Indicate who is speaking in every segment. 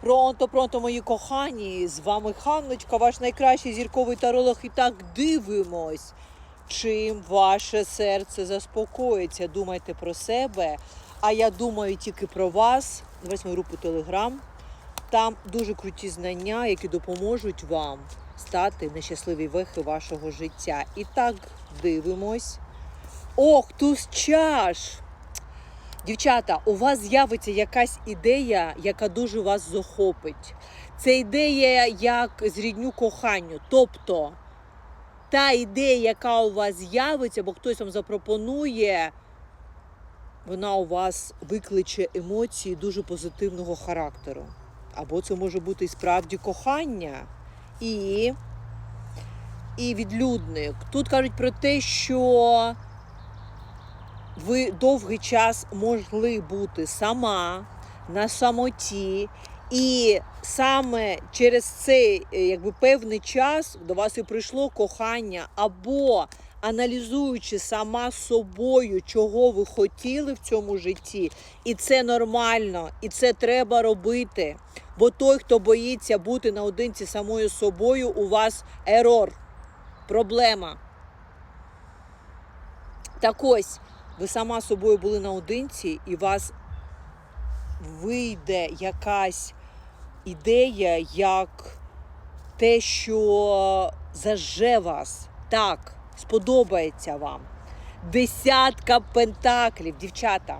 Speaker 1: Пронто, пронто, мої кохані! З вами Ханночка, ваш найкращий зірковий таролог. І так дивимось, чим ваше серце заспокоїться. Думайте про себе. А я думаю тільки про вас. Восьму групу Телеграм. Там дуже круті знання, які допоможуть вам стати на щасливі вехи вашого життя. І так дивимось. Ох, туз чаш! Дівчата, у вас з'явиться якась ідея, яка дуже вас захопить. Це ідея як зрідню коханню. Тобто та ідея, яка у вас з'явиться, бо хтось вам запропонує, вона у вас викличе емоції дуже позитивного характеру. Або це може бути і справді кохання і, і відлюдник. Тут кажуть про те, що ви довгий час могли бути сама на самоті, і саме через цей е, якби певний час до вас і прийшло кохання, або аналізуючи сама собою, чого ви хотіли в цьому житті, і це нормально, і це треба робити. Бо той, хто боїться бути наодинці самою собою, у вас ерор, проблема. Так ось, ви сама собою були наодинці, і вас вийде якась ідея, як те, що заже вас, так, сподобається вам. Десятка пентаклів, дівчата.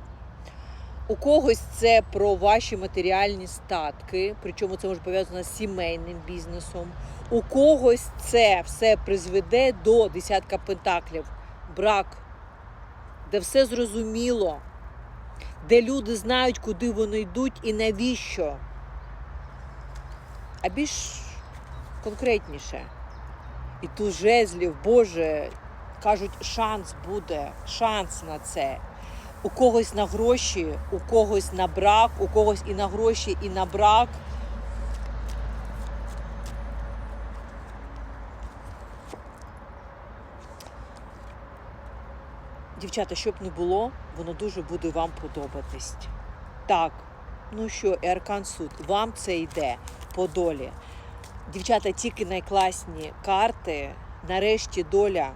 Speaker 1: У когось це про ваші матеріальні статки, причому це може пов'язано з сімейним бізнесом. У когось це все призведе до десятка пентаклів. Брак, де все зрозуміло, де люди знають, куди вони йдуть і навіщо. А більш конкретніше. І ту жезлів, Боже, кажуть, шанс буде, шанс на це. У когось на гроші, у когось на брак, у когось і на гроші, і на брак. Дівчата, щоб не було, воно дуже буде вам подобатись. Так, ну що, і Суд, вам це йде по долі. Дівчата, тільки найкласні карти. Нарешті доля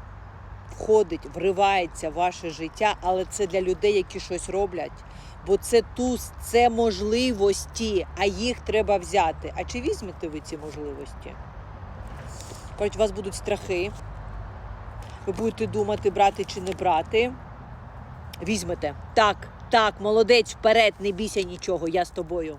Speaker 1: входить, вривається в ваше життя, але це для людей, які щось роблять. Бо це туз, це можливості, а їх треба взяти. А чи візьмете ви ці можливості? Кажуть, у вас будуть страхи. Ви будете думати, брати чи не брати. Візьмете. Так, так, молодець, вперед, не бійся нічого, я з тобою.